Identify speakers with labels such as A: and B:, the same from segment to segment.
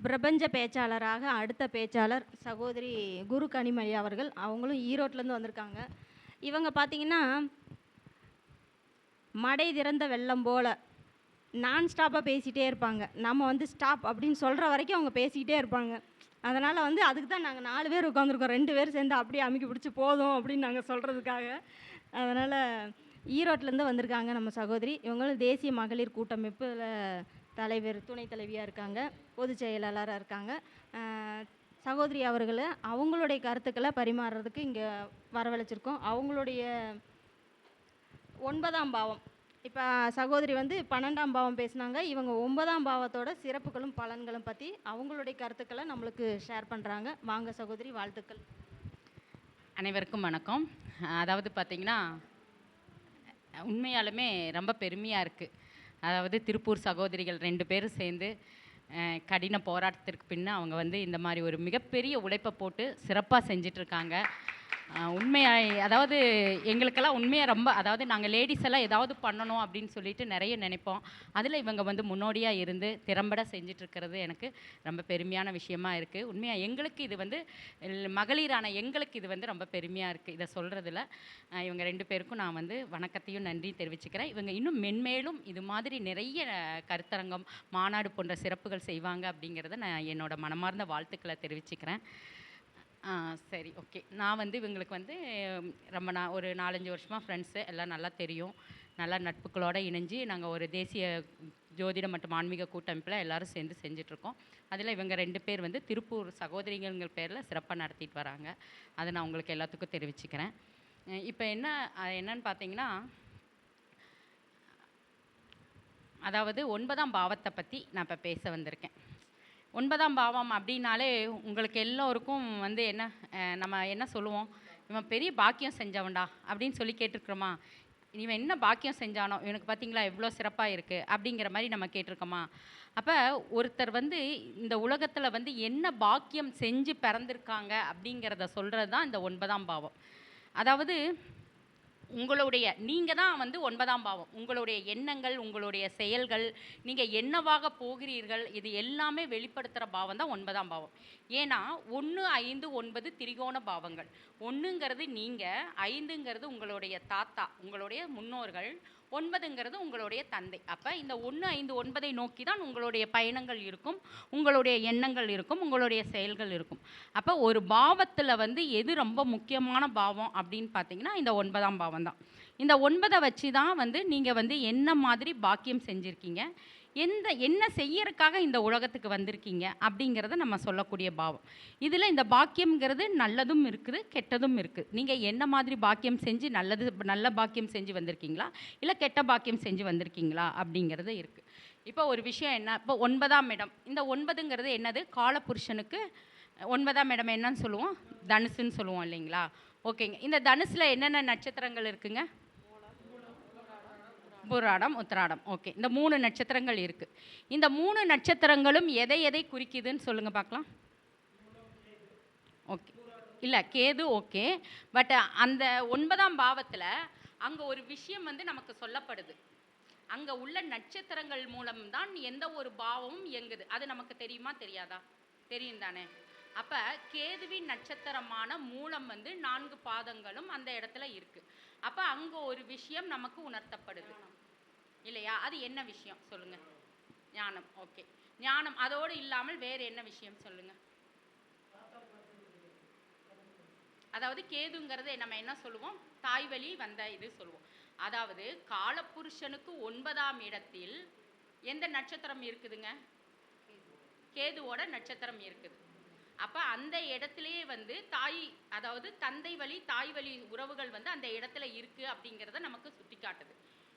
A: பிரபஞ்ச பேச்சாளராக அடுத்த பேச்சாளர் சகோதரி குரு கனிமொழி அவர்கள். அவங்களும் ஈரோட்லேருந்து வந்திருக்காங்க. இவங்க பார்த்தீங்கன்னா மடை திறந்த வெள்ளம் போல் நான் ஸ்டாப்பாக பேசிகிட்டே இருப்பாங்க. நம்ம வந்து ஸ்டாப் அப்படின்னு சொல்கிற வரைக்கும் அவங்க பேசிக்கிட்டே இருப்பாங்க. அதனால் வந்து அதுக்கு தான் நாங்கள் நாலு பேர் உட்காந்துருக்கோம் ரெண்டு பேர் சேர்ந்து அப்படியே அமுக்கி பிடிச்சி போதும் அப்படின்னு நாங்கள் சொல்கிறதுக்காக அதனால் ஈரோட்டிலேருந்து வந்திருக்காங்க நம்ம சகோதரி. இவங்களும் தேசிய மகளிர் கூட்டமைப்பில் தலைவர் துணைத் தலைவியாக இருக்காங்க பொதுச் செயலாளராக இருக்காங்க. சகோதரி அவர்களை அவங்களுடைய கருத்துக்களை பரிமாறுறதுக்கு இங்கே வரவழைச்சிருக்கோம். அவங்களுடைய ஒன்பதாம் பாவம். இப்போ சகோதரி வந்து பன்னெண்டாம் பாவம் பேசுனாங்க. இவங்க ஒன்பதாம் பாவத்தோட சிறப்புகளும் பலன்களும் பற்றி அவங்களுடைய கருத்துக்களை நம்மளுக்கு ஷேர் பண்ணுறாங்க வாங்க சகோதரி வாழ்த்துக்கள்.
B: அனைவருக்கும் வணக்கம். அதாவது பார்த்திங்கன்னா உண்மையாலுமே ரொம்ப பெருமையாக இருக்குது அதாவது திருப்பூர் சகோதரிகள் ரெண்டு பேரும் சேர்ந்து கடின போராட்டத்திற்கு பின்னே அவங்க வந்து இந்த மாதிரி ஒரு மிகப்பெரிய உழைப்பை போட்டு சிறப்பாக செஞ்சிட்ருக்காங்க உண்மையாக அதாவது எங்களுக்கெல்லாம் உண்மையாக ரொம்ப அதாவது நாங்கள் லேடிஸ் எல்லாம் ஏதாவது பண்ணணும் அப்படின்னு சொல்லிட்டு நிறைய நினைப்போம். அதில் இவங்க வந்து முன்னோடியாக இருந்து திறம்பட செஞ்சிட்ருக்கிறது எனக்கு ரொம்ப பெருமையான விஷயமா இருக்குது உண்மையாக எங்களுக்கு இது வந்து மகளிரான எங்களுக்கு இது வந்து ரொம்ப பெருமையாக இருக்குது இதை சொல்கிறதுல இவங்க ரெண்டு பேருக்கும் நான் வந்து வணக்கத்தையும் நன்றி தெரிவிச்சுக்கிறேன். இவங்க இன்னும் மென்மேலும் இது மாதிரி நிறைய கருத்தரங்கம் மாநாடு போன்ற சிறப்புகள் செய்வாங்க அப்படிங்கிறத நான் என்னோட மனமார்ந்த வாழ்த்துக்களை தெரிவிச்சுக்கிறேன். ஆ சரி ஓகே. நான் வந்து இவங்களுக்கு வந்து ரொம்ப நான் ஒரு நாலஞ்சு வருஷமாக ஃப்ரெண்ட்ஸு எல்லாம் நல்லா தெரியும். நல்லா நட்புகளோடு இணைஞ்சு நாங்கள் ஒரு தேசிய ஜோதிட மற்றும் ஆன்மீக கூட்டமைப்பில் எல்லோரும் சேர்ந்து செஞ்சிட்ருக்கோம். அதில் இவங்க ரெண்டு பேர் வந்து திருப்பூர் சகோதரிங்கிற பேரில் சிறப்பாக நடத்திட்டு வராங்க. அதை நான் உங்களுக்கு எல்லாத்துக்கும் தெரிவிச்சுக்கிறேன். இப்போ என்ன என்னன்னு பார்த்தீங்கன்னா அதாவது ஒன்பதாம் பாவத்தை பற்றி நான் இப்போ பேச வந்திருக்கேன். ஒன்பதாம் பாவம் அப்படின்னாலே உங்களுக்கு எல்லோருக்கும் வந்து என்ன நம்ம என்ன சொல்லுவோம்? இவன் பெரிய பாக்கியம் செஞ்சவன்டா அப்படின்னு சொல்லி கேட்டிருக்கிறோமா? இவன் என்ன பாக்கியம் செஞ்சானோ? இவனுக்கு பார்த்தீங்களா எவ்வளோ சிறப்பாக இருக்குது அப்படிங்கிற மாதிரி நம்ம கேட்டிருக்கோமா? அப்போ ஒருத்தர் வந்து இந்த உலகத்தில் வந்து என்ன பாக்கியம் செஞ்சு பிறந்திருக்காங்க அப்படிங்கிறத சொல்கிறது தான் இந்த ஒன்பதாம் பாவம். அதாவது உங்களுடைய நீங்கள் தான் வந்து ஒன்பதாம் பாவம். உங்களுடைய எண்ணங்கள் உங்களுடைய செயல்கள் நீங்கள் என்னவாக போகிறீர்கள் இது எல்லாமே வெளிப்படுத்துகிற பாவம் தான் ஒன்பதாம் பாவம். ஏன்னா ஒன்று ஐந்து ஒன்பது திரிகோண பாவங்கள். ஒன்றுங்கிறது நீங்கள் ஐந்துங்கிறது உங்களுடைய தாத்தா உங்களுடைய முன்னோர்கள் ஒன்பதுங்கிறது உங்களுடைய தந்தை. அப்போ இந்த ஒன்று ஐந்து ஒன்பதை நோக்கி தான் உங்களுடைய பயணங்கள் இருக்கும் உங்களுடைய எண்ணங்கள் இருக்கும் உங்களுடைய செயல்கள் இருக்கும். அப்போ ஒரு பாவத்தில் வந்து எது ரொம்ப முக்கியமான பாவம் அப்படின்னு பார்த்தீங்கன்னா இந்த ஒன்பதாம் பாவம் தான் இந்த ஒன்பதை வச்சு தான் வந்து நீங்கள் வந்து என்ன மாதிரி பாக்கியம் செஞ்சுருக்கீங்க? எந்த என்ன செய்யறதுக்காக இந்த உலகத்துக்கு வந்திருக்கீங்க அப்படிங்கிறத நம்ம சொல்லக்கூடிய பாவம். இதில் இந்த பாக்கியம்ங்கிறது நல்லதும் இருக்குது கெட்டதும் இருக்குது நீங்கள் என்ன மாதிரி பாக்கியம் செஞ்சு நல்லது நல்ல பாக்கியம் செஞ்சு வந்திருக்கீங்களா? இல்லை கெட்ட பாக்கியம் செஞ்சு வந்திருக்கீங்களா? அப்படிங்கிறது இருக்குது இப்போ ஒரு விஷயம் என்ன இப்போ ஒன்பதாம் இடம். இந்த ஒன்பதுங்கிறது என்னது? காலபுருஷனுக்கு ஒன்பதாம் இடம் என்னன்னு சொல்லுவோம்? தனுசுன்னு சொல்லுவோம் இல்லைங்களா? ஓகேங்க. இந்த தனுசில் என்னென்ன நட்சத்திரங்கள் இருக்குங்க? புராடம் உத்திராடம். ஓகே. இந்த மூணு நட்சத்திரங்கள் இருக்குது இந்த மூணு நட்சத்திரங்களும் எதை எதை குறிக்குதுன்னு சொல்லுங்கள் பார்க்கலாம். ஓகே. இல்லை கேது ஓகே. பட் அந்த ஒன்பதாம் பாவத்தில் அங்கே ஒரு விஷயம் வந்து நமக்கு சொல்லப்படுது. அங்கே உள்ள நட்சத்திரங்கள் மூலம்தான் எந்த ஒரு பாவமும் இயங்குது. அது நமக்கு தெரியுமா தெரியாதா? தெரியும் தானே. அப்போ கேதுவின் நட்சத்திரமான மூலம் வந்து நான்கு பாதங்களும் அந்த இடத்துல இருக்குது அப்போ அங்கே ஒரு விஷயம் நமக்கு உணர்த்தப்படுது. இல்லையா? அது என்ன விஷயம்? சொல்லுங்க. ஞானம். ஓகே. ஞானம் அதோடு இல்லாமல் வேறு என்ன விஷயம்? சொல்லுங்க. அதாவது கேதுங்கிறது நம்ம என்ன சொல்லுவோம்? தாய் வழி வந்த இது சொல்லுவோம். அதாவது காலப்புருஷனுக்கு ஒன்பதாம் இடத்தில் எந்த நட்சத்திரம் இருக்குதுங்க? கேதுவோட நட்சத்திரம் இருக்குது. அப்போ அந்த இடத்துலயே வந்து தாய் அதாவது தந்தை வழி தாய் வழி உறவுகள் வந்து அந்த இடத்துல இருக்குது அப்படிங்கிறத நமக்கு சுட்டி காட்டுது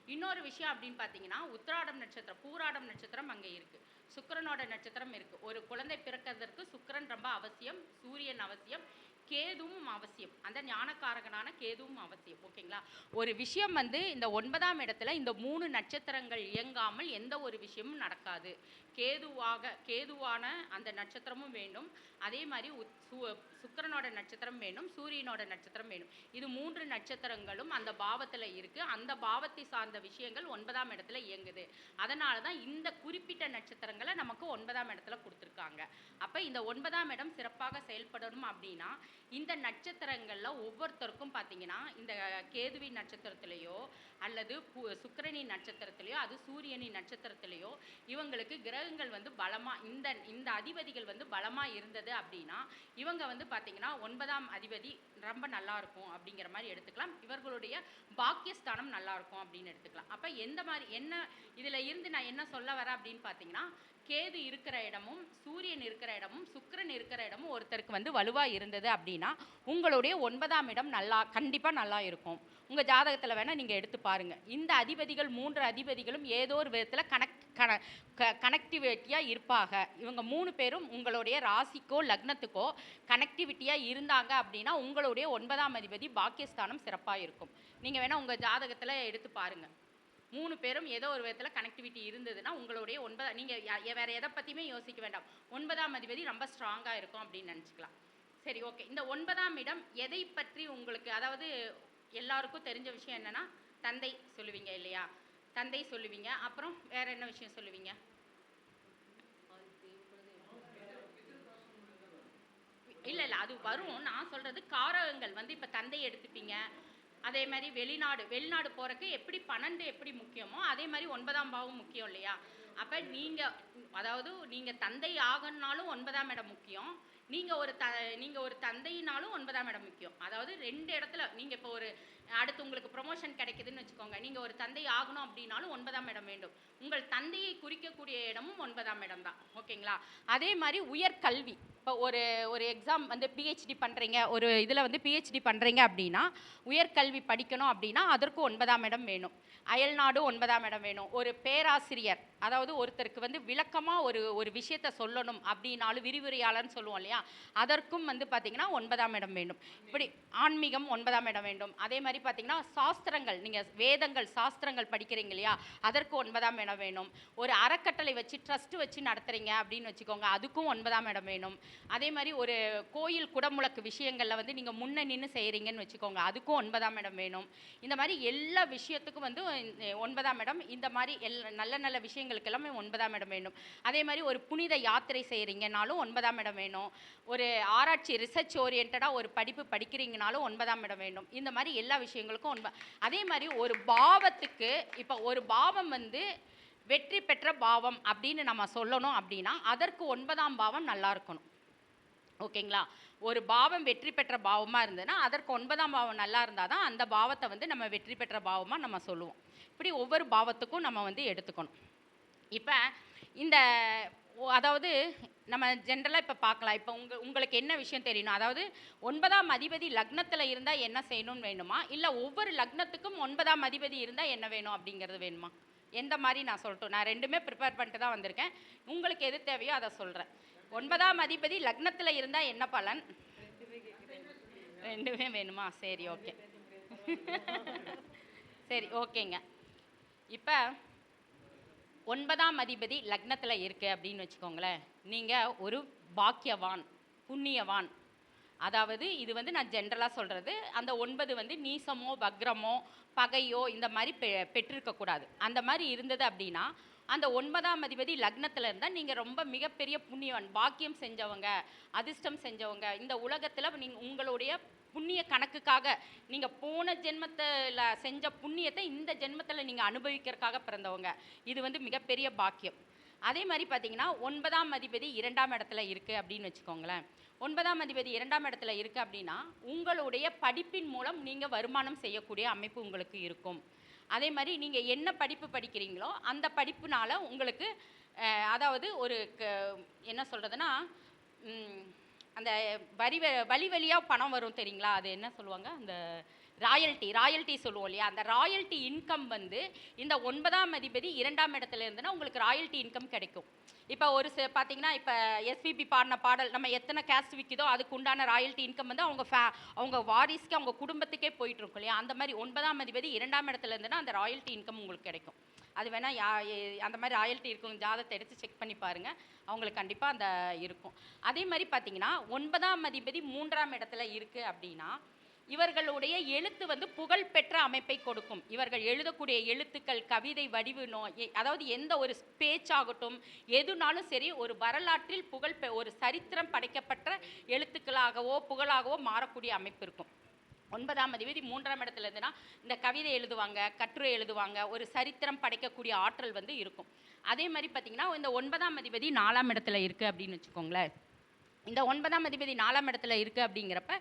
B: இன்னொரு விஷயம் அப்படின்னு பார்த்தீங்கன்னா உத்திராடம் நட்சத்திரம் பூராடம் நட்சத்திரம் அங்கே இருக்குது சுக்கரனோட நட்சத்திரம் இருக்குது ஒரு குழந்தை பிறக்கிறதுக்கு சுக்கரன் ரொம்ப அவசியம் சூரியன் அவசியம் கேதுவும் அவசியம். அந்த ஞானக்காரகனான கேதுவும் அவசியம். ஓகேங்களா? ஒரு விஷயம் வந்து இந்த ஒன்பதாம் இடத்துல இந்த மூணு நட்சத்திரங்கள் இயங்காமல் எந்த ஒரு விஷயமும் நடக்காது. கேதுவாக கேதுவான அந்த நட்சத்திரமும் வேண்டும். அதே மாதிரி உத்- சு- சுக்கிரனோட நட்சத்திரம் வேணும் சூரியனோட நட்சத்திரம் வேணும். இது மூன்று நட்சத்திரங்களும் அந்த பாவத்தில் இருக்கு. அந்த பாவத்தை சார்ந்த விஷயங்கள் ஒன்பதாம் இடத்துல இயங்குது. அதனால தான் இந்த குறிப்பிட்ட நட்சத்திரங்களை நமக்கு ஒன்பதாம் இடத்துல கொடுத்துருக்காங்க. அப்போ இந்த ஒன்பதாம் இடம் சிறப்பாக செயல்படணும் அப்படின்னா இந்த நட்சத்திரங்களில் ஒவ்வொருத்தருக்கும் பார்த்தீங்கன்னா இந்த கேதுவி நட்சத்திரத்திலேயோ அல்லது பு- நட்சத்திரத்திலேயோ அது சூரியனின் நட்சத்திரத்திலேயோ இவங்களுக்கு கிரகங்கள் வந்து பலமாக இந்த இந்த அதிபதிகள் வந்து பலமாக இருந்தது அப்படின்னா இவங்க வந்து பார்த்தீங்கன்னா ஒன்பதாம் அதிபதி ரொம்ப நல்லா இருக்கும் அப்படிங்கிற மாதிரி எடுத்துக்கலாம். இவர்களுடைய பாக்கியஸ்தானம் நல்லா இருக்கும் அப்படின்னு எடுத்துக்கலாம். அப்போ எந்த மாதிரி என்ன இதில் இருந்து நான் என்ன சொல்ல வரேன் அப்படின்னு பார்த்தீங்கன்னா கேது இருக்கிற இடமும் சூரியன் இருக்கிற இடமும் சுக்கிரன் இருக்கிற இடமும் ஒருத்தருக்கு வந்து வலுவாக இருந்தது அப்படின்னா உங்களுடைய ஒன்பதாம் இடம் நல்லா கண்டிப்பாக நல்லா இருக்கும். உங்கள் ஜாதகத்தில் வேணால் நீங்கள் எடுத்து பாருங்கள் இந்த அதிபதிகள் மூன்று அதிபதிகளும் ஏதோ ஒரு விதத்தில் கனெக்ட் கன க கனெக்டிவிட்டியாக இருப்பாங்க. இவங்க மூணு பேரும் உங்களுடைய ராசிக்கோ லக்னத்துக்கோ கனெக்டிவிட்டியாக இருந்தாங்க அப்படின்னா உங்களுடைய ஒன்பதாம் அதிபதி பாக்கியஸ்தானம் சிறப்பாக இருக்கும். நீங்கள் வேணால் உங்கள் ஜாதகத்தில் எடுத்து பாருங்க. மூணு பேரும் ஏதோ ஒரு விதத்தில் கனெக்டிவிட்டி இருந்ததுன்னா உங்களுடைய ஒன்பதாம் நீங்கள் வேறு எதை பற்றியுமே யோசிக்க வேண்டாம். ஒன்பதாம் அதிபதி ரொம்ப ஸ்ட்ராங்காக இருக்கும் அப்படின்னு நினச்சிக்கலாம். சரி ஓகே இந்த ஒன்பதாம் இடம் எதை பற்றி உங்களுக்கு அதாவது எல்லாருக்கும் தெரிஞ்ச விஷயம் என்னென்னா தந்தை சொல்லுவீங்க இல்லையா? தந்தை சொல்லுவீங்க. அப்புறம் வேற என்ன விஷயம் சொல்லுவீங்க? இல்லை இல்லை அது வரும். நான் சொல்கிறது காரகங்கள் வந்து இப்போ தந்தை எடுத்துப்பீங்க. அதே மாதிரி வெளிநாடு வெளிநாடு போகிறக்கு எப்படி பன்னெண்டு எப்படி முக்கியமோ அதே மாதிரி ஒன்பதாம் பாவம் முக்கியம் இல்லையா? அப்போ நீங்கள் அதாவது நீங்கள் தந்தை ஆகணும்னாலும் ஒன்பதாம் இடம் முக்கியம். நீங்கள் ஒரு த நீங்கள் ஒரு தந்தையினாலும் ஒன்பதாம் இடம் முக்கியம். அதாவது ரெண்டு இடத்துல நீங்கள் இப்போ ஒரு அடுத்து உங்களுக்கு ப்ரொமோஷன் கிடைக்குதுன்னு வச்சுக்கோங்க. நீங்கள் ஒரு தந்தை ஆகணும் அப்படின்னாலும் ஒன்பதாம் இடம் வேண்டும். உங்கள் தந்தையை குறிக்கக்கூடிய இடமும் ஒன்பதாம் இடம் தான். ஓகேங்களா? அதே மாதிரி உயர்கல்வி இப்போ ஒரு ஒரு எக்ஸாம் வந்து பிஹெச்டி பண்ணுறீங்க ஒரு இதில் வந்து பிஹெச்டி பண்ணுறீங்க அப்படின்னா உயர்கல்வி படிக்கணும் அப்படின்னா அதற்கு ஒன்பதாம் இடம் வேணும். அயல்நாடு ஒன்பதாம் இடம் வேணும். ஒரு பேராசிரியர் அதாவது ஒருத்தருக்கு வந்து விளக்கமாக ஒரு ஒரு விஷயத்த சொல்லணும் அப்படின்னாலும் விரிவுரையாளர்னு சொல்லுவோம் இல்லையா? அதற்கும் வந்து பார்த்திங்கன்னா ஒன்பதாம் இடம் வேண்டும் இப்படி ஆன்மீகம் ஒன்பதாம் இடம் வேண்டும். அதே மாதிரி பார்த்தீங்கன்னா சாஸ்திரங்கள் நீங்கள் வேதங்கள் சாஸ்திரங்கள் படிக்கிறீங்க இல்லையா? அதற்கு ஒன்பதாம் இடம் வேணும். ஒரு அறக்கட்டளை வச்சு ட்ரஸ்ட் வச்சு நடத்துறீங்க அப்படின்னு வச்சுக்கோங்க அதுக்கும் ஒன்பதாம் இடம் வேணும். அதே மாதிரி ஒரு கோயில் குடமுழக்கு விஷயங்களில் வந்து நீங்கள் முன்ன நின்று செய்கிறீங்கன்னு வச்சுக்கோங்க அதுக்கும் ஒன்பதாம் இடம் வேணும். இந்த மாதிரி எல்லா விஷயத்துக்கும் வந்து ஒன்பதாம் இடம் இந்த மாதிரி எல் நல்ல நல்ல விஷயங்களுக்கு எல்லாமே ஒன்பதாம் இடம் வேணும். அதே மாதிரி ஒரு புனித யாத்திரை செய்கிறீங்கனாலும் ஒன்பதாம் இடம் வேணும். ஒரு ஆராய்ச்சி ரிசர்ச் ஓரியன்டாக ஒரு படிப்பு படிக்கிறீங்கனாலும் ஒன்பதாம் இடம் வேணும். இந்த மாதிரி எல்லா விஷயங்களுக்கும் ஒன்ப அதே மாதிரி ஒரு பாவத்துக்கு இப்போ ஒரு பாவம் வந்து வெற்றி பெற்ற பாவம் அப்படின்னு நம்ம சொல்லணும் அப்படின்னா அதற்கு ஒன்பதாம் பாவம் நல்லா இருக்கணும். ஓகேங்களா? ஒரு பாவம் வெற்றி பெற்ற பாவமாக இருந்ததுன்னா அதற்கு ஒன்பதாம் பாவம் நல்லா இருந்தால் தான் அந்த பாவத்தை வந்து நம்ம வெற்றி பெற்ற பாவமாக நம்ம சொல்லுவோம். இப்படி ஒவ்வொரு பாவத்துக்கும் நம்ம வந்து எடுத்துக்கணும். இப்போ இந்த அதாவது நம்ம ஜென்ரலாக இப்போ பார்க்கலாம். இப்போ உங்க உங்களுக்கு என்ன விஷயம் தெரியணும்? அதாவது ஒன்பதாம் அதிபதி லக்னத்தில் இருந்தால் என்ன செய்யணும்னு வேணுமா? இல்லை ஒவ்வொரு லக்னத்துக்கும் ஒன்பதாம் அதிபதி இருந்தால் என்ன வேணும் அப்படிங்கிறது வேணுமா? எந்த மாதிரி நான் சொல்லட்டும். நான் ரெண்டுமே ப்ரிப்பேர் பண்ணிட்டு தான் வந்திருக்கேன். உங்களுக்கு எது தேவையோ அதை சொல்கிறேன் ஒன்பதாம் அதிபதி லக்னத்தில் இருந்தால் என்ன பலன்? ரெண்டுமே வேணுமா? சரி ஓகே சரி ஓகேங்க இப்போ ஒன்பதாம் அதிபதி லக்னத்தில் இருக்கு அப்படின்னு வச்சுக்கோங்களேன். நீங்கள் ஒரு பாக்கியவான் புண்ணியவான். அதாவது இது வந்து நான் ஜென்ரலாக சொல்கிறது அந்த ஒன்பது வந்து நீசமோ வக்ரமோ பகையோ இந்த மாதிரி பெ பெற்றிருக்கக்கூடாது அந்த மாதிரி இருந்தது அப்படின்னா அந்த ஒன்பதாம் அதிபதி லக்னத்தில் இருந்தால் நீங்கள் ரொம்ப மிகப்பெரிய புண்ணியவான் பாக்கியம் செஞ்சவங்க அதிர்ஷ்டம் செஞ்சவங்க இந்த உலகத்தில் நீங்கள் உங்களுடைய புண்ணிய கணக்குக்காக நீங்கள் போன ஜென்மத்தில் செஞ்ச புண்ணியத்தை இந்த ஜென்மத்தில் நீங்கள் அனுபவிக்கிறதுக்காக பிறந்தவங்க. இது வந்து மிகப்பெரிய பாக்கியம். அதே மாதிரி பார்த்தீங்கன்னா ஒன்பதாம் அதிபதி இரண்டாம் இடத்துல இருக்குது அப்படின்னு வச்சுக்கோங்களேன். ஒன்பதாம் அதிபதி இரண்டாம் இடத்துல இருக்குது அப்படின்னா உங்களுடைய படிப்பின் மூலம் நீங்கள் வருமானம் செய்யக்கூடிய அமைப்பு உங்களுக்கு இருக்கும். அதே மாதிரி நீங்கள் என்ன படிப்பு படிக்கிறீங்களோ அந்த படிப்புனால் உங்களுக்கு அதாவது ஒரு க- என்ன சொல்கிறதுனா அந்த வரி வ- வழி வழியாக பணம் வரும் தெரியுங்களா? அது என்ன சொல்லுவாங்க? அந்த ராயல்ட்டி ராயல்ட்டி சொல்லுவோம் இல்லையா? அந்த ராயல்ட்டி இன்கம் வந்து இந்த ஒன்பதாம் அதிபதி இரண்டாம் இடத்துல இருந்துன்னா உங்களுக்கு ராயல்ட்டி இன்கம் கிடைக்கும். இப்போ ஒரு சில பார்த்தீங்கன்னா இப்போ எஸ்பிபி பாடின பாடல் நம்ம எத்தனை கேஸ்ட் விற்கிதோ அதுக்கு உண்டான ராயல்ட்டி இன்கம் வந்து அவங்க ஃபே அவங்க வாரிஸ்க்கு அவங்க குடும்பத்துக்கே போயிட்டு இருக்கும் இல்லையா? அந்த மாதிரி ஒன்பதாம் அதிபதி இரண்டாம் இடத்துல இருந்துன்னா அந்த ராயல்ட்டி இன்கம் உங்களுக்கு கிடைக்கும். அது வேணால் யா அந்த மாதிரி ராயல்ட்டி இருக்கும் ஜாதத்தை எடுத்து செக் பண்ணி பாருங்கள் அவங்களுக்கு கண்டிப்பாக அந்த இருக்கும். அதே மாதிரி பார்த்தீங்கன்னா ஒன்பதாம் அதிபதி மூன்றாம் இடத்துல இருக்குது அப்படின்னா இவர்களுடைய எழுத்து வந்து புகழ்பெற்ற அமைப்பை கொடுக்கும். இவர்கள் எழுதக்கூடிய எழுத்துக்கள் கவிதை வடிவு எ- அதாவது எந்த ஒரு பேச்சாகட்டும் எதுனாலும் சரி ஒரு வரலாற்றில் புகழ் பெ- ஒரு சரித்திரம் படைக்கப்பட்ட எழுத்துக்களாகவோ புகழாகவோ மாறக்கூடிய அமைப்பு இருக்கும். ஒன்பதாம் அதிபதி மூன்றாம் இடத்துல இருந்துன்னா இந்த கவிதை எழுதுவாங்க கட்டுரை எழுதுவாங்க ஒரு சரித்திரம் படைக்கக்கூடிய ஆற்றல் வந்து இருக்கும். அதே மாதிரி பார்த்தீங்கன்னா இந்த ஒன்பதாம் அதிபதி நாலாம் இடத்துல இருக்குது அப்படின்னு வச்சுக்கோங்களேன். இந்த ஒன்பதாம் அதிபதி நாலாம் இடத்துல இருக்குது அப்படிங்கிறப்ப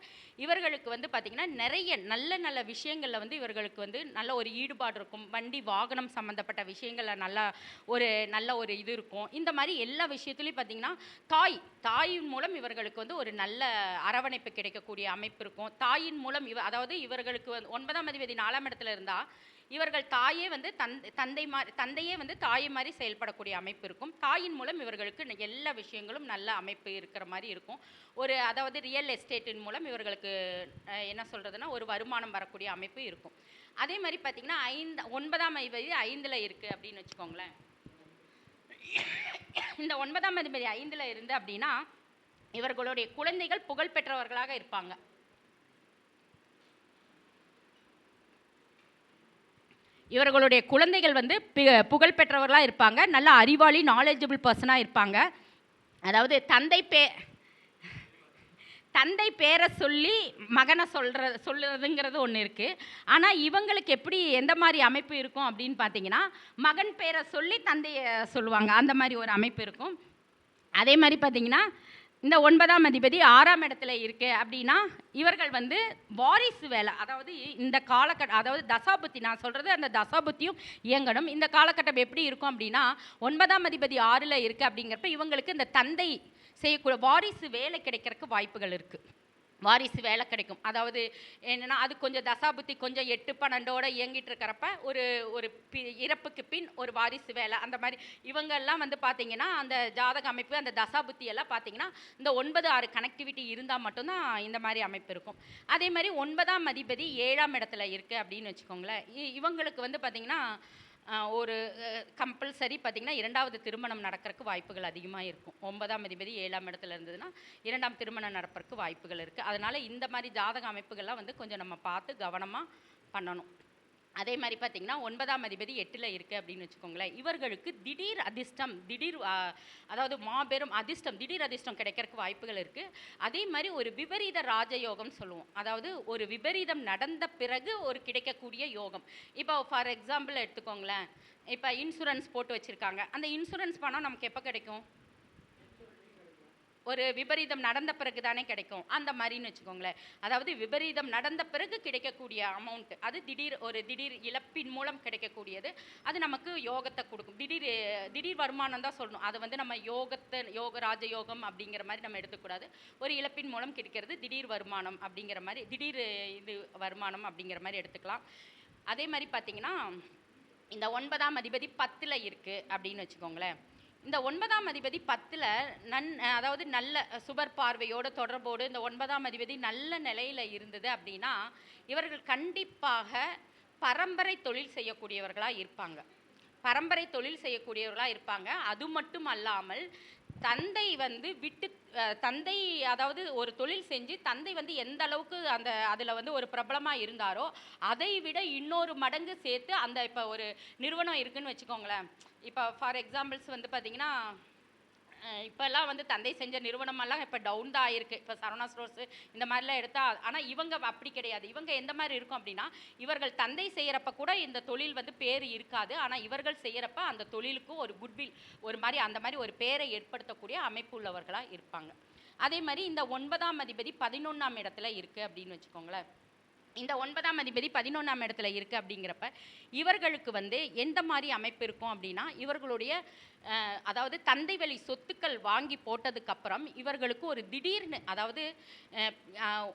B: இவர்களுக்கு வந்து பார்த்திங்கன்னா நிறைய நல்ல நல்ல விஷயங்களில் வந்து இவர்களுக்கு வந்து நல்ல ஒரு ஈடுபாடு இருக்கும். வண்டி வாகனம் சம்மந்தப்பட்ட விஷயங்களில் நல்லா ஒரு நல்ல ஒரு இது இருக்கும். இந்த மாதிரி எல்லா விஷயத்துலையும் பார்த்திங்கன்னா தாய் தாயின் மூலம் இவர்களுக்கு வந்து ஒரு நல்ல அரவணைப்பு கிடைக்கக்கூடிய அமைப்பு இருக்கும். தாயின் மூலம் இவ அதாவது இவர்களுக்கு வந்து ஒன்பதாம் அதிபதி நாலாம் இடத்துல இருந்தால் இவர்கள் தாயே வந்து தந்தை தந்தை மாதிரி தந்தையே வந்து தாயை மாதிரி செயல்படக்கூடிய அமைப்பு இருக்கும். தாயின் மூலம் இவர்களுக்கு எல்லா விஷயங்களும் நல்ல அமைப்பு இருக்கிற மாதிரி இருக்கும். ஒரு அதாவது ரியல் எஸ்டேட்டின் மூலம் இவர்களுக்கு என்ன சொல்கிறதுனா ஒரு வருமானம் வரக்கூடிய அமைப்பு இருக்கும். அதே மாதிரி பார்த்திங்கன்னா ஐந்து ஒன்பதாம் அதிபதி ஐந்தில் இருக்குது அப்படின்னு வச்சுக்கோங்களேன். இந்த ஒன்பதாம் அதிபதி ஐந்தில் இருந்து அப்படின்னா இவர்களுடைய குழந்தைகள் புகழ் பெற்றவர்களாக இருப்பாங்க. இவர்களுடைய குழந்தைகள் வந்து பி- புகழ் பெற்றவர்களாக இருப்பாங்க. நல்ல அறிவாளி நாலேஜபிள் பர்சனாக இருப்பாங்க. அதாவது தந்தை பே தந்தை பேரை சொல்லி மகனை சொல்கிற சொல்லுறதுங்கிறது ஒன்று இருக்குது ஆனால் இவங்களுக்கு எப்படி எந்த மாதிரி அமைப்பு இருக்கும் அப்படின்னு பார்த்தீங்கன்னா மகன் பேரை சொல்லி தந்தையை சொல்லுவாங்க. அந்த மாதிரி ஒரு அமைப்பு இருக்கும். அதே மாதிரி பார்த்தீங்கன்னா இந்த ஒன்பதாம் அதிபதி ஆறாம் இடத்துல இருக்கு அப்படின்னா இவர்கள் வந்து வாரிசு வேலை. அதாவது இந்த காலகட்ட அதாவது தசாபுத்தி நான் சொல்கிறது அந்த தசாபுத்தியும் இயங்கணும். இந்த காலகட்டம் எப்படி இருக்கும் அப்படின்னா ஒன்பதாம் அதிபதி ஆறில் இருக்குது அப்படிங்கிறப்ப இவங்களுக்கு இந்த தந்தை செய்யக்கூடிய வாரிசு வேலை கிடைக்கிறதுக்கு வாய்ப்புகள் இருக்குது வாரிசு வேலை கிடைக்கும். அதாவது என்னென்னா அது கொஞ்சம் தசாபுத்தி கொஞ்சம் எட்டு பன்னெண்டோட இயங்கிட்டு இருக்கிறப்ப ஒரு ஒரு பி இறப்புக்கு பின் ஒரு வாரிசு வேலை. அந்த மாதிரி இவங்கெல்லாம் வந்து பார்த்தீங்கன்னா அந்த ஜாதக அமைப்பு அந்த தசாபுத்தி எல்லாம் பார்த்தீங்கன்னா இந்த ஒன்பது ஆறு கனெக்டிவிட்டி இருந்தால் மட்டும்தான் இந்த மாதிரி அமைப்பு இருக்கும். அதே மாதிரி ஒன்பதாம் அதிபதி ஏழாம் இடத்துல இருக்குது அப்படின்னு வச்சுக்கோங்களேன். இ- இவங்களுக்கு வந்து பார்த்திங்கன்னா ஒரு கம்பல்சரி பார்த்திங்கன்னா இரண்டாவது திருமணம் நடக்கிறதுக்கு வாய்ப்புகள் அதிகமாக இருக்கும். ஒன்பதாம் அதிபதி ஏழாம் இடத்துல இருந்ததுன்னா இரண்டாம் திருமணம் நடப்பதற்கு வாய்ப்புகள் இருக்குது அதனால் இந்த மாதிரி ஜாதக அமைப்புகள்லாம் வந்து கொஞ்சம் நம்ம பார்த்து கவனமாக பண்ணணும். அதே மாதிரி பார்த்தீங்கன்னா ஒன்பதாம் அதிபதி எட்டில் இருக்குது அப்படின்னு வச்சுக்கோங்களேன். இவர்களுக்கு திடீர் அதிர்ஷ்டம் திடீர் அதாவது மாபெரும் அதிர்ஷ்டம் திடீர் அதிர்ஷ்டம் கிடைக்கிறதுக்கு வாய்ப்புகள் இருக்குது அதே மாதிரி ஒரு விபரீத ராஜயோகம் சொல்லுவோம். அதாவது ஒரு விபரீதம் நடந்த பிறகு ஒரு கிடைக்கக்கூடிய யோகம். இப்போ ஃபார் எக்ஸாம்பிள் எடுத்துக்கோங்களேன். இப்போ இன்சூரன்ஸ் போட்டு வச்சுருக்காங்க. அந்த இன்சூரன்ஸ் பணம் நமக்கு எப்போ கிடைக்கும்? ஒரு விபரீதம் நடந்த பிறகு தானே கிடைக்கும். அந்த மாதிரின்னு வச்சுக்கோங்களேன். அதாவது விபரீதம் நடந்த பிறகு கிடைக்கக்கூடிய அமௌண்ட் அது திடீர் ஒரு திடீர் இழப்பின் மூலம் கிடைக்கக்கூடியது. அது நமக்கு யோகத்தை கொடுக்கும். திடீர் திடீர் வருமானம் தான் சொல்லணும். அது வந்து நம்ம யோகத்தை யோக ராஜயோகம் அப்படிங்கிற மாதிரி நம்ம எடுத்துக்கூடாது. ஒரு இழப்பின் மூலம் கிடைக்கிறது திடீர் வருமானம் அப்படிங்கிற மாதிரி திடீர் இது வருமானம் அப்படிங்கிற மாதிரி எடுத்துக்கலாம். அதே மாதிரி பார்த்தீங்கன்னா இந்த ஒன்பதாம் அதிபதி பத்தில் இருக்குது அப்படின்னு வச்சுக்கோங்களேன். இந்த ஒன்பதாம் அதிபதி பத்தில் நன் அதாவது நல்ல சுபர் பார்வையோட தொடர்போடு இந்த ஒன்பதாம் அதிபதி நல்ல நிலையில் இருந்தது அப்படின்னா இவர்கள் கண்டிப்பாக பரம்பரை தொழில் செய்யக்கூடியவர்களாக இருப்பாங்க. பரம்பரை தொழில் செய்யக்கூடியவர்களாக இருப்பாங்க. அது மட்டும் அல்லாமல் தந்தை வந்து விட்டு தந்தை அதாவது ஒரு தொழில் செஞ்சு தந்தை வந்து எந்த அளவுக்கு அந்த அதில் வந்து ஒரு பிரபலமாக இருந்தாரோ அதை விட இன்னொரு மடங்கு சேர்த்து அந்த இப்போ ஒரு நிறுவனம் இருக்குன்னு வச்சுக்கோங்களேன். இப்போ ஃபார் எக்ஸாம்பிள்ஸ் வந்து பார்த்திங்கன்னா இப்போல்லாம் வந்து தந்தை செஞ்ச நிறுவனமெல்லாம் இப்போ டவுன் தான் ஆயிருக்கு. இப்போ சரவணா ஸ்டோர்ஸு இந்த மாதிரிலாம் எடுத்தால் ஆனால் இவங்க அப்படி கிடையாது. இவங்க எந்த மாதிரி இருக்கும் அப்படின்னா இவர்கள் தந்தை செய்கிறப்ப கூட இந்த தொழில் வந்து பேர் இருக்காது. ஆனால் இவர்கள் செய்கிறப்ப அந்த தொழிலுக்கும் ஒரு குட்வில் ஒரு மாதிரி அந்த மாதிரி ஒரு பேரை ஏற்படுத்தக்கூடிய அமைப்பு உள்ளவர்களாக இருப்பாங்க. அதே மாதிரி இந்த ஒன்பதாம் அதிபதி பதினொன்றாம் இடத்துல இருக்குது அப்படின்னு வச்சுக்கோங்களேன். இந்த ஒன்பதாம் அதிபதி பதினொன்றாம் இடத்துல இருக்குது அப்படிங்கிறப்ப இவர்களுக்கு வந்து எந்த மாதிரி அமைப்பு இருக்கும் அப்படின்னா இவர்களுடைய அதாவது தந்தை வழி சொத்துக்கள் வாங்கி போட்டதுக்கப்புறம் இவர்களுக்கு ஒரு திடீர்னு அதாவது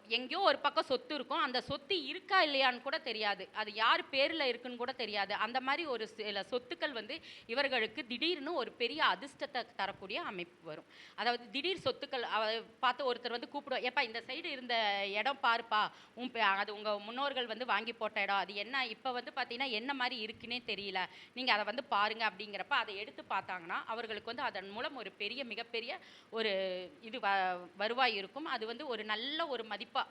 B: எங்கேயோ ஒரு பக்கம் சொத்து இருக்கும். அந்த சொத்து இருக்கா இல்லையான்னு கூட தெரியாது. அது யார் பேரில் இருக்குன்னு கூட தெரியாது. அந்த மாதிரி ஒரு சில சொத்துக்கள் வந்து இவர்களுக்கு திடீர்னு ஒரு பெரிய அதிர்ஷ்டத்தை தரக்கூடிய அமைப்பு வரும். அதாவது திடீர் சொத்துக்கள் அவ- பார்த்து ஒருத்தர் வந்து கூப்பிடுவோம் ஏப்பா இந்த சைடு இருந்த இடம் பாருப்பா. உன் பே- அது உங்கள் முன்னோர்கள் வந்து வாங்கி போட்ட இடம். அது என்ன? இப்போ வந்து பார்த்தீங்கன்னா என்ன மாதிரி இருக்குன்னே தெரியல. நீங்கள் அதை வந்து பாருங்க அப்படிங்கிறப்ப அதை எடுத்து பார்த்தா பார்த்தாங்கன்னா அவர்களுக்கு வந்து அதன் மூலம் ஒரு பெரிய மிகப்பெரிய ஒரு இது வ வருவாய் இருக்கும். அது வந்து ஒரு நல்ல ஒரு மதிப்பாக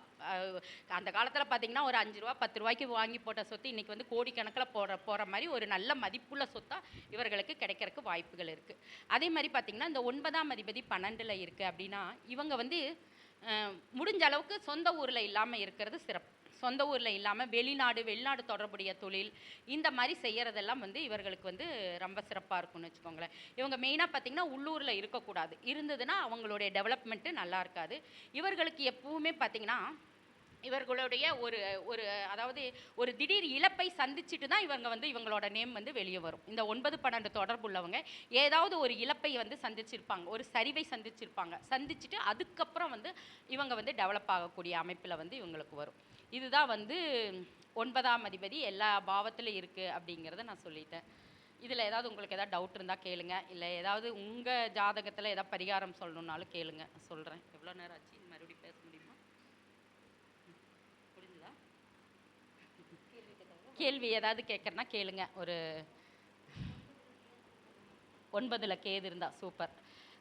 B: அந்த காலத்தில் பார்த்தீங்கன்னா ஒரு அஞ்சு ரூபா பத்து ரூபாய்க்கு வாங்கி போட்ட சொத்து இன்னைக்கு வந்து கோடிக்கணக்கில் போகிற போகிற மாதிரி ஒரு நல்ல மதிப்புள்ள சொத்தாக இவர்களுக்கு கிடைக்கிறதுக்கு வாய்ப்புகள் இருக்குது அதே மாதிரி பார்த்தீங்கன்னா இந்த ஒன்பதாம் அதிபதி பன்னெண்டில் இருக்குது அப்படின்னா இவங்க வந்து முடிஞ்ச அளவுக்கு சொந்த ஊரில் இல்லாமல் இருக்கிறது சிறப்பு. சொந்த ஊரில் இல்லாமல் வெளிநாடு வெளிநாடு தொடர்புடைய தொழில் இந்த மாதிரி செய்கிறதெல்லாம் வந்து இவர்களுக்கு வந்து ரொம்ப சிறப்பாக இருக்கும்னு வச்சுக்கோங்களேன். இவங்க மெயினாக பார்த்திங்கன்னா உள்ளூரில் இருக்கக்கூடாது. இருந்ததுன்னா அவங்களுடைய டெவலப்மெண்ட்டு நல்லா இருக்காது. இவர்களுக்கு எப்பவுமே பார்த்தீங்கன்னா இவர்களுடைய ஒரு ஒரு அதாவது ஒரு திடீர் இழப்பை சந்திச்சுட்டு தான் இவங்க வந்து இவங்களோட நேம் வந்து வெளியே வரும். இந்த ஒன்பது பன்னெண்டு தொடர்புள்ளவங்க ஏதாவது ஒரு இழப்பை வந்து சந்திச்சிருப்பாங்க. ஒரு சரிவை சந்திச்சிருப்பாங்க. சந்திச்சுட்டு அதுக்கப்புறம் வந்து இவங்க வந்து டெவலப் ஆகக்கூடிய அமைப்பில் வந்து இவங்களுக்கு வரும். இதுதான் வந்து ஒன்பதாம் அதிபதி எல்லா பாவத்திலும் இருக்குது அப்படிங்கிறத நான் சொல்லிட்டேன். இதில் ஏதாவது உங்களுக்கு ஏதாவது டவுட் இருந்தால் கேளுங்க. இல்லை ஏதாவது உங்கள் ஜாதகத்தில் ஏதாவது பரிகாரம் சொல்லணுன்னாலும் கேளுங்க. சொல்கிறேன் எவ்வளோ நேரம் ஆச்சு? மறுபடியும் பேச முடியுமா? புரிஞ்சுதா? கேள்வி ஏதாவது கேட்குறேன்னா கேளுங்க. ஒரு ஒன்பதில் கேது இருந்தால் சூப்பர்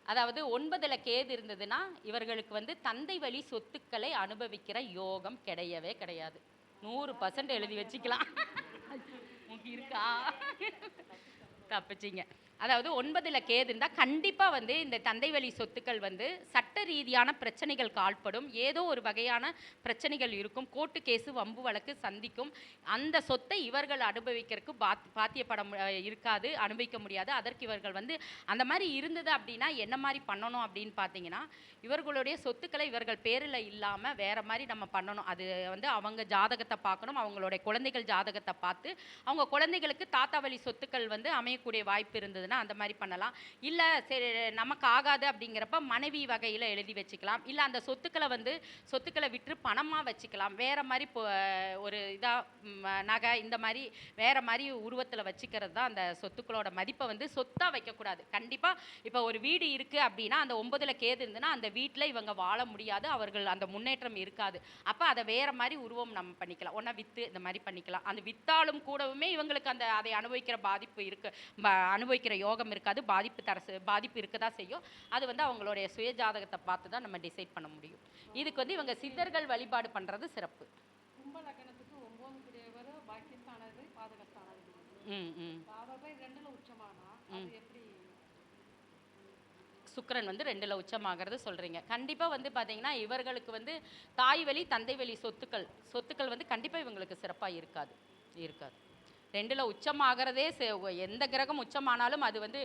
B: அதாவது ஒன்பதுல கேது இருந்ததுன்னா இவர்களுக்கு வந்து தந்தை வழி சொத்துக்களை அனுபவிக்கிற யோகம் கிடையவே கிடையாது. நூறு பர்சன்ட் எழுதி வச்சுக்கலாம். இருக்கா? தப்பிச்சிங்க. அதாவது ஒன்பதில் கேது இருந்தால் கண்டிப்பாக வந்து இந்த தந்தை வழி சொத்துக்கள் வந்து சட்ட ரீதியான பிரச்சனைகள் கால்படும். ஏதோ ஒரு வகையான பிரச்சனைகள் இருக்கும். கோர்ட்டு கேஸு வம்பு வழக்கு சந்திக்கும். அந்த சொத்தை இவர்கள் அனுபவிக்கிறதுக்கு பாத் பாத்தியப்பட மு- இருக்காது அனுபவிக்க முடியாது. அதற்கு இவர்கள் வந்து அந்த மாதிரி இருந்தது அப்படின்னா என்ன மாதிரி பண்ணணும் அப்படின்னு பார்த்தீங்கன்னா இவர்களுடைய சொத்துக்களை இவர்கள் பேரில் இல்லாமல் வேறு மாதிரி நம்ம பண்ணணும். அது வந்து அவங்க ஜாதகத்தை பார்க்கணும் அவங்களுடைய குழந்தைகள் ஜாதகத்தை பார்த்து அவங்க குழந்தைகளுக்கு தாத்தா வழி சொத்துக்கள் வந்து அமையக்கூடிய வாய்ப்பு இருந்ததுன்னா அந்த மாதிரி பண்ணலாம். இல்லை சரி நமக்கு ஆகாது அப்படிங்கிறப்ப மனைவி வகையில் எழுதி வச்சுக்கலாம். இல்லை அந்த சொத்துக்களை வந்து சொத்துக்களை விற்று பணமாக வச்சுக்கலாம். வேறு மாதிரி இப்போ ஒரு இதாக நகை இந்த மாதிரி வேறு மாதிரி உருவத்தில் வச்சுக்கிறது தான் அந்த சொத்துக்களோட மதிப்பை வந்து சொத்தாக வைக்கக்கூடாது. கண்டிப்பாக இப்போ ஒரு வீடு இருக்குது அப்படின்னா அந்த ஒம்பதில் கேது இருந்துன்னா அந்த வீட்டில் இவங்க வாழ முடியாது. அவர்கள் அந்த முன்னேற்றம் இருக்காது. அப்போ அதை வேறு மாதிரி உருவம் நம்ம பண்ணிக்கலாம். ஒன்றா விற்று இந்த மாதிரி பண்ணிக்கலாம். அந்த வித்தாலும் கூடவுமே இவங்களுக்கு அந்த அதை அனுபவிக்கிற பாதிப்பு இருக்குது அனுபவிக்கிற யோகம் இருக்காது பாதிப்பு தர பாதிப்பு இருக்க தான் செய்யும். அது வந்து அவங்களுடைய சுய ஜாதகத்தை பார்த்து தான் நம்ம டிசைட் பண்ண முடியும். இதுக்கு வந்து இவங்க சித்தர்கள் வழிபாடு பண்ணுறது சிறப்பு.
C: கும்ப லக்னத்துக்கு ஒன்பது கூடியவர் பாக்கியஸ்தானது பாதகஸ்தானது
B: ம் ம்.
C: ரெண்டுல உச்சமானா அது எப்படி?
B: சுக்கிரன் வந்து ரெண்டுல உச்சமாகிறது சொல்றீங்க. கண்டிப்பா வந்து பாத்தீங்கன்னா இவர்களுக்கு வந்து தாய் வழி தந்தை வழி சொத்துக்கள் சொத்துக்கள் வந்து கண்டிப்பா இவங்களுக்கு சிறப்பா இருக்காது இருக்காது. ரெண்டில் உச்சமாகிறதே செ- எந்த கிரகம் உச்சமானாலும் அது வந்து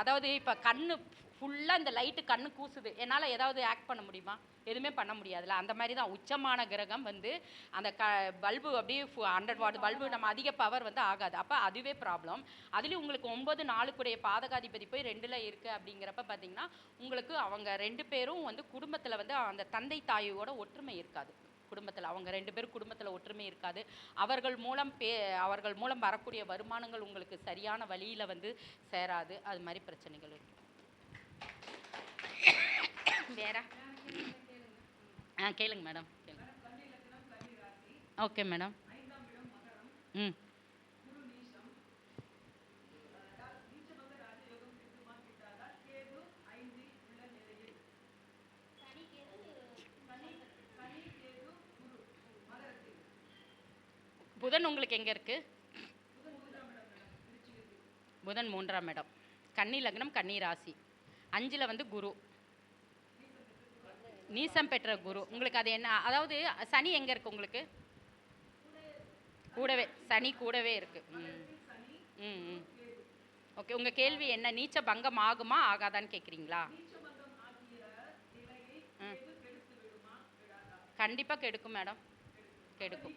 B: அதாவது இப்போ கண்ணு ஃபுல்லாக இந்த லைட்டு கண்ணு கூசுது. என்னால் ஏதாவது ஆக்ட் பண்ண முடியுமா? எதுவுமே பண்ண முடியாதுல்ல அந்த மாதிரி தான் உச்சமான கிரகம் வந்து அந்த க பல்பு அப்படியே ஹண்ட்ரட் வாட் பல்பு நம்ம அதிக பவர் வந்து ஆகாது. அப்போ அதுவே ப்ராப்ளம் அதுலேயும் உங்களுக்கு ஒம்பது நாளுக்குடைய பாதகாதிபதி போய் ரெண்டில் இருக்குது அப்படிங்கிறப்ப பார்த்தீங்கன்னா உங்களுக்கு அவங்க ரெண்டு பேரும் வந்து குடும்பத்தில் வந்து அந்த தந்தை தாயோட ஒற்றுமை இருக்காது. குடும்பத்தில் அவங்க ரெண்டு பேரும் குடும்பத்தில் ஒற்றுமை இருக்காது. அவர்கள் மூலம் பே அவர்கள் மூலம் வரக்கூடிய வருமானங்கள் உங்களுக்கு சரியான வழியில் வந்து சேராது. அது மாதிரி பிரச்சனைகள் இருக்கு. வேற? ஆ கேளுங்க மேடம். கேளுங்க. Okay madam. ம். புதன் உங்களுக்கு எங்கே இருக்குது புதன் மூன்றாம் இடம். கன்னி லக்னம் கன்னி ராசி. அஞ்சில் வந்து குரு. நீசம் பெற்ற குரு. உங்களுக்கு அது என்ன? அதாவது சனி எங்கே இருக்குது உங்களுக்கு? கூடவே. சனி கூடவே இருக்குது ம். ம் ம். ஓகே உங்கள் கேள்வி என்ன? நீச்ச பங்கம் ஆகுமா ஆகாதான்னு கேட்குறீங்களா ம். கெடுக்கும் மேடம். கெடுக்கும்.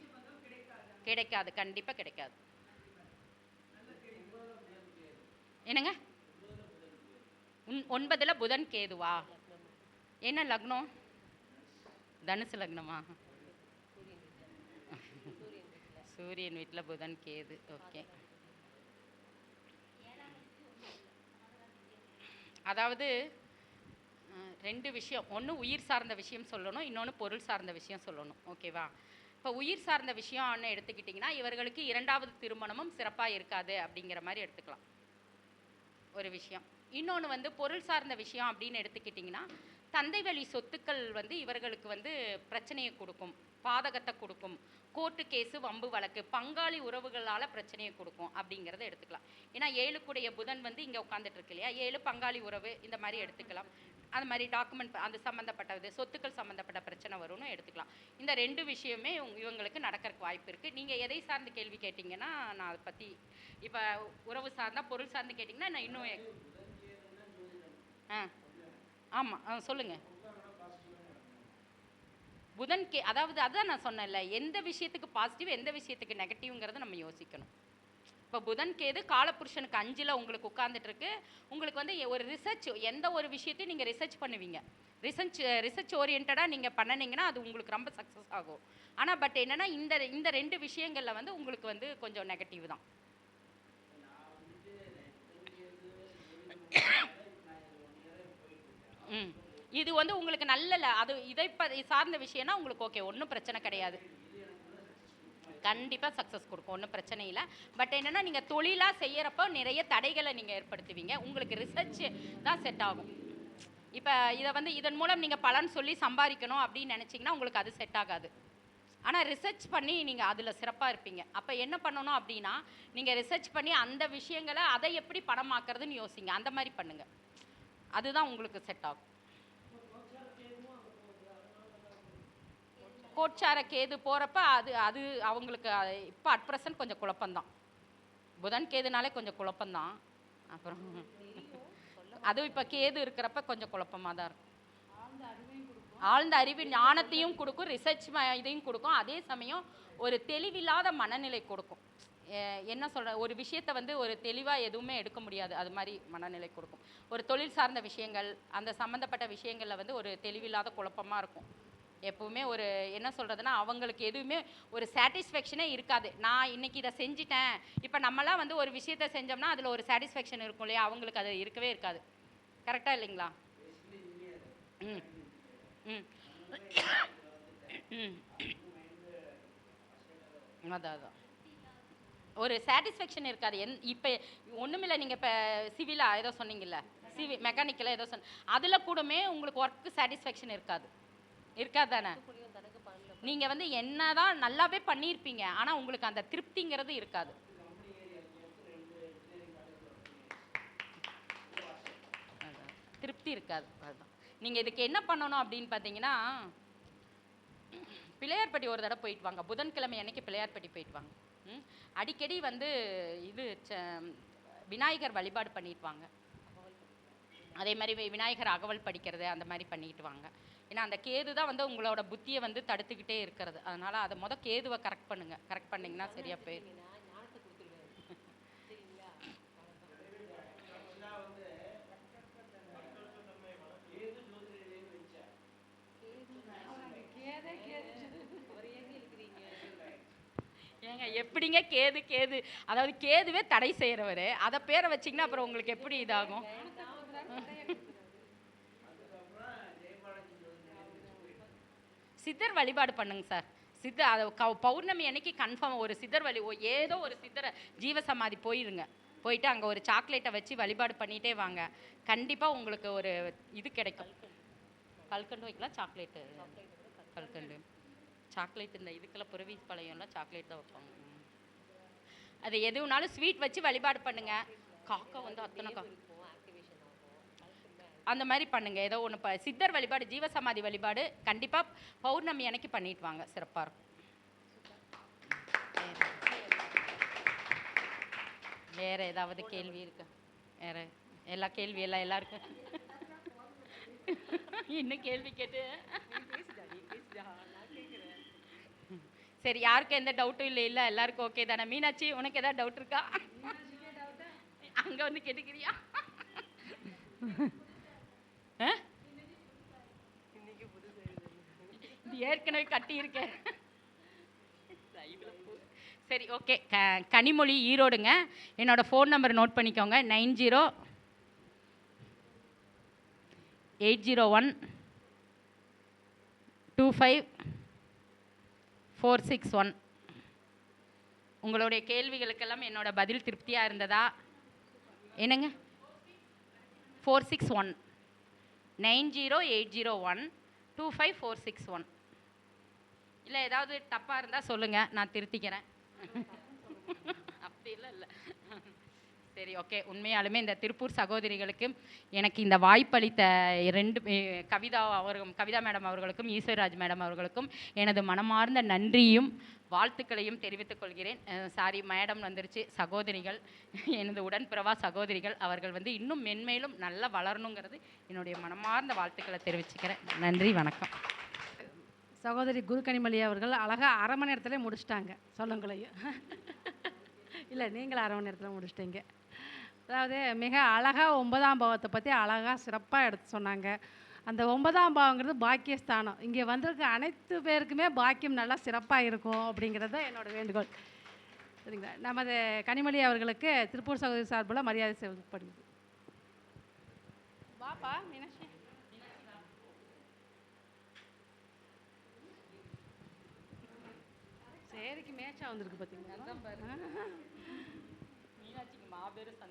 B: கிடைக்காது கண்டிப்பாக கிடைக்காது. என்னங்க? உன் ஒன்பதில் புதன் கேதுவா? என்ன லக்னம்? தனுசு லக்னமா? சூரியன் வீட்டில் புதன் கேது ஓகே. அதாவது ரெண்டு விஷயம் ஒன்று உயிர் சார்ந்த விஷயம் சொல்லணும் இன்னொன்று பொருள் சார்ந்த விஷயம் சொல்லணும் ஓகேவா? இப்போ உயிர் சார்ந்த விஷயம்னு எடுத்துக்கிட்டிங்கன்னா இவர்களுக்கு இரண்டாவது திருமணமும் சிறப்பாக இருக்காது அப்படிங்கிற மாதிரி எடுத்துக்கலாம். ஒரு விஷயம். இன்னொன்று வந்து பொருள் சார்ந்த விஷயம் அப்படின்னு எடுத்துக்கிட்டிங்கன்னா தந்தை வழி சொத்துக்கள் வந்து இவர்களுக்கு வந்து பிரச்சனையை கொடுக்கும். பாதகத்தை கொடுக்கும். கோர்ட்டு கேஸு வம்பு வழக்கு பங்காளி உறவுகளால் பிரச்சனையை கொடுக்கும் அப்படிங்கிறத எடுத்துக்கலாம். ஏன்னா ஏழுக்குடைய புதன் வந்து இங்கே உட்காந்துட்டு இருக்கு இல்லையா? ஏழு பங்காளி உறவு இந்த மாதிரி எடுத்துக்கலாம். அந்த மாதிரி டாக்குமெண்ட் அந்த சம்மந்தப்பட்டது சொத்துக்கள் சம்மந்தப்பட்ட பிரச்சனை வரும்னு எடுத்துக்கலாம். இந்த ரெண்டு விஷயமே இவங்க- இவங்களுக்கு நடக்கிறதுக்கு வாய்ப்பு இருக்குது நீங்கள் எதை சார்ந்து கேள்வி கேட்டிங்கன்னா நான் அதை பற்றி இப்போ உறவு சார்ந்தால் பொருள் சார்ந்து கேட்டிங்கன்னா நான் இன்னும் ஆ ஆமாம் ஆ சொல்லுங்கள் புதன் கே அதாவது அதான் நான் சொன்னேன்ல எந்த விஷயத்துக்கு பாசிட்டிவ் எந்த விஷயத்துக்கு நெகட்டிவ்ங்கிறத நம்ம யோசிக்கணும். இப்போ புதன் கேது காலபுருஷனுக்கு அஞ்சில் உங்களுக்கு உட்காந்துட்ருக்கு உங்களுக்கு வந்து ஒரு ரிசர்ச் எந்த ஒரு விஷயத்தையும் நீங்கள் ரிசர்ச் பண்ணுவீங்க. ரிசர்ச் ரிசர்ச் ஓரியன்டாக நீங்கள் பண்ணினீங்கன்னா அது உங்களுக்கு ரொம்ப சக்ஸஸ் ஆகும். ஆனால் பட் என்னென்னா இந்த இந்த ரெண்டு விஷயங்களில் வந்து உங்களுக்கு வந்து கொஞ்சம் நெகட்டிவ் தான். ம். இது வந்து உங்களுக்கு நல்ல அது இதை ப சார்ந்த விஷயம்னா உங்களுக்கு ஓகே ஒன்றும் பிரச்சனை கிடையாது. கண்டிப்பாக சக்ஸஸ் கொடுக்கும் ஒன்றும் பிரச்சனை இல்லை. பட் என்னென்னா நீங்கள் தொழிலாக செய்கிறப்போ நிறைய தடைகளை நீங்கள் ஏற்படுத்துவீங்க. உங்களுக்கு ரிசர்ச் தான் செட் ஆகும். இப்போ இதை வந்து இதன் மூலம் நீங்கள் பலன் சொல்லி சம்பாதிக்கணும் அப்படின்னு நினச்சிங்கன்னா உங்களுக்கு அது செட் ஆகாது. ஆனால் ரிசர்ச் பண்ணி நீங்கள் அதில் சிறப்பாக இருப்பீங்க. அப்போ என்ன பண்ணணும் அப்படின்னா நீங்கள் ரிசர்ச் பண்ணி அந்த விஷயங்களை அதை எப்படி பணமாக்குறதுன்னு யோசிங்க. அந்த மாதிரி பண்ணுங்கள் அதுதான் உங்களுக்கு செட் ஆகும். கோச்சார கேது போகிறப்ப அது அது அவங்களுக்கு இப்போ அட் ப்ரெசன்ட் கொஞ்சம் குழப்பம்தான். புதன் கேதுனாலே கொஞ்சம் குழப்பம்தான். அப்புறம் அதுவும் இப்போ கேது இருக்கிறப்ப கொஞ்சம் குழப்பமாக தான் இருக்கும். ஆழ்ந்த அறிவு ஞானத்தையும் கொடுக்கும் ரிசர்ச் இதையும் கொடுக்கும். அதே சமயம் ஒரு தெளிவில்லாத மனநிலை கொடுக்கும். என்ன சொல்கிற ஒரு விஷயத்தை வந்து ஒரு தெளிவாக எதுவுமே எடுக்க முடியாது. அது மாதிரி மனநிலை கொடுக்கும். ஒரு தொழில் சார்ந்த விஷயங்கள் அந்த சம்மந்தப்பட்ட விஷயங்களில் வந்து ஒரு தெளிவில்லாத குழப்பமாக இருக்கும். எப்பவுமே ஒரு என்ன சொல்கிறதுனா அவங்களுக்கு எதுவுமே ஒரு சாட்டிஸ்ஃபேக்ஷனே இருக்காது. நான் இன்னைக்கு இதை செஞ்சிட்டேன். இப்போ நம்மளாம் வந்து ஒரு விஷயத்தை செஞ்சோம்னா அதில் ஒரு சாட்டிஸ்ஃபேக்ஷன் இருக்கும் இல்லையா? அவங்களுக்கு அது இருக்கவே இருக்காது. கரெக்டாக இல்லைங்களா? ம். ம். ம். அதான் அதான். ஒரு சாட்டிஸ்ஃபேக்ஷன் இருக்காது. என் இப்போ ஒன்றுமில்ல நீங்கள் இப்போ சிவிலா ஏதோ சொன்னீங்கல்ல? சிவி மெக்கானிக்கலாக ஏதோ சொன்ன அதில் கூடமே உங்களுக்கு ஒர்க்கு சாட்டிஸ்ஃபேக்ஷன் இருக்காது. இருக்காது தானே நீங்கள் வந்து என்னதான் நல்லாவே பண்ணியிருப்பீங்க ஆனால் உங்களுக்கு அந்த திருப்திங்கிறது இருக்காது. திருப்தி இருக்காது. அதுதான் நீங்கள் இதுக்கு என்ன பண்ணணும் அப்படின்னு பார்த்தீங்கன்னா பிள்ளையார்பட்டி ஒரு தடவை போயிட்டு வாங்க. புதன்கிழமை அன்னைக்கு பிள்ளையார்பட்டி போயிட்டு வாங்க. அடிக்கடி வந்து இது ச- விநாயகர் வழிபாடு பண்ணிட்டு வாங்க. அதே மாதிரி விநாயகர் அகவல் படிக்கிறது அந்த மாதிரி பண்ணிட்டு வாங்க. ஏன்னா அந்த கேது தான் வந்து உங்களோட புத்தியை வந்து தடுத்துக்கிட்டே இருக்கிறது. அதனால அதை முத கேதுவை கரெக்ட் பண்ணுங்க. கரெக்ட் பண்ணீங்கன்னா சரியா போயிடும் ஏங்க எப்படிங்க கேது கேது? அதாவது கேதுவே தடை செய்கிறவர் அதை பேரை வச்சிங்கன்னா அப்புறம் உங்களுக்கு எப்படி இதாகும்? சித்தர் வழிபாடு பண்ணுங்க சார். சித்த அது கவு- பௌர்ணமி அன்னைக்கு கன்ஃபார்ம் ஒரு சித்தர் வழி ஏதோ ஒரு சித்தரை ஜீவசமாதி போயிருங்க. போயிட்டு அங்கே ஒரு சாக்லேட்டை வச்சு வழிபாடு பண்ணிகிட்டே வாங்க. கண்டிப்பாக உங்களுக்கு ஒரு இது கிடைக்கும். கல்கண்டு வைக்கலாம் சாக்லேட்டு கல்கண்டு. சாக்லேட் இந்த இதுக்கெல்லாம் புறவி பழையம்லாம் சாக்லேட் தான் வைப்பாங்க. அது எதுனாலும் ஸ்வீட் வச்சு வழிபாடு பண்ணுங்கள் காக்கா வந்து அத்தனை கா அந்த மாதிரி பண்ணுங்கள் ஏதோ ஒன்று ப சித்தர் வழிபாடு ஜீவசமாதி வழிபாடு கண்டிப்பாக பௌர்ணமி அன்னைக்கு பண்ணிட்டு வாங்க. சிறப்பாக இருக்கும். வேற ஏதாவது கேள்வி இருக்கு? வேற எல்லா கேள்வி எல்லாம் எல்லாருக்கும். இன்னும் கேள்வி கேட்டு. சரி யாருக்கும் எந்த டவுட்டும் இல்லை இல்லை எல்லாருக்கும் ஓகே தானே? மீனாட்சி உனக்கு ஏதாவது டவுட் இருக்கா? அங்கே வந்து கேட்டுக்கிறியா? ஏற்கனவே கட்டியிருக்கேன். சரி ஓகே. க கனிமொழி ஈரோடுங்க. என்னோட ஃபோன் நம்பர் நோட் பண்ணிக்கோங்க. Nine zero eight zero one two five four six one. உங்களுடைய கேள்விகளுக்கெல்லாம் என்னோட பதில் திருப்தியாக இருந்ததா? என்னங்க? Four six one. Nine zero eight zero one two five four six one. இல்லை ஏதாவது தப்பாக இருந்தால் சொல்லுங்கள் நான் திருத்திக்கிறேன். அப்படிலாம் இல்லை சரி ஓகே. உண்மையாலுமே இந்த திருப்பூர் சகோதரிகளுக்கு எனக்கு இந்த வாய்ப்பளித்த ரெண்டு கவிதா அவர்கள் கவிதா மேடம் அவர்களுக்கும் ஈஸ்வரராஜ் மேடம் அவர்களுக்கும் எனது மனமார்ந்த நன்றியும் வாழ்த்துக்களையும் தெரிவித்துக் கொள்கிறேன். சாரி மேடம் வந்துருச்சு. சகோதரிகள் எனது உடன்பிறவா சகோதரிகள் அவர்கள் வந்து இன்னும் மென்மேலும் நல்லா வளரணுங்கிறது என்னுடைய மனமார்ந்த வாழ்த்துக்களை தெரிவிச்சுக்கிறேன். நன்றி வணக்கம்.
D: சகோதரி குரு அவர்கள் அழகாக அரை மணி நேரத்துல முடிச்சிட்டாங்க. சொல்லுங்களையும். இல்லை நீங்களும் அரை மணி நேரத்தில் முடிச்சிட்டீங்க. அதாவது மிக அழகாக ஒன்பதாம் பாவத்தை பற்றி அழகாக சிறப்பாக எடுத்து சொன்னாங்க. அந்த ஒன்பதாம் பாவங்கிறது பாக்கியஸ்தானம். இங்கே வந்திருக்க அனைத்து பேருக்குமே பாக்கியம் நல்லா சிறப்பாக இருக்கும் அப்படிங்கிறது தான் என்னோட வேண்டுகோள். சரிங்களா? நமது கனிமொழி அவர்களுக்கு திருப்பூர் சகோதரி சார்பில் மரியாதை செய்யப்படுது வாப்பா மீனாட்சி. சரிக்கு மேட்சாக வந்திருக்கு பார்த்தீங்களா
B: மீனாட்சிக்கு மாபெரும்